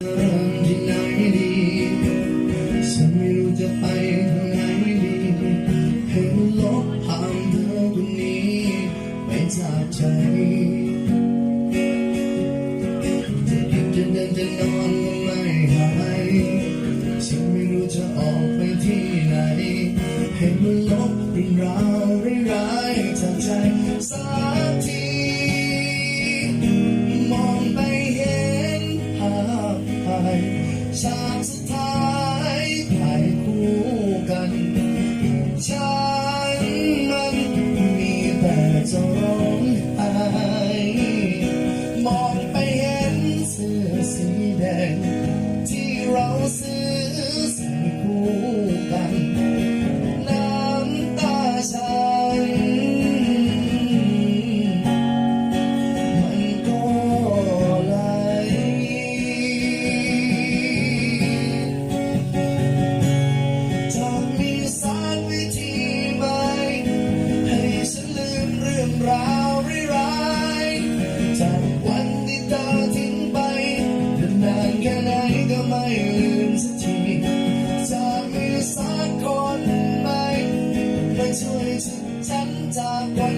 ที่ไหนดีฉันไม่รู้จะไปทางไหนดีให้มันลบผ่านเธอคนนี้ไปจากใจ จะกินจะเดินจะนอนก็ไม่หายฉันไม่รู้จะออกไปที่ไหน ให้มันลบเรื่องราวร้ายๆจากใจสักที มองไปเห็นภาพายฉากสุดท้ายถ่ายคู่กัน ฉันมันมีแต่จะร้องไห้มองไปเห็นเสื้อสีแดงที่เราซื้อ ราวร้ายๆจากวันที่เธอทิ้งไปนานแค่ไหนก็ไม่ลืมสักทีจะมีสักคนไหมมาช่วยฉันจากวัน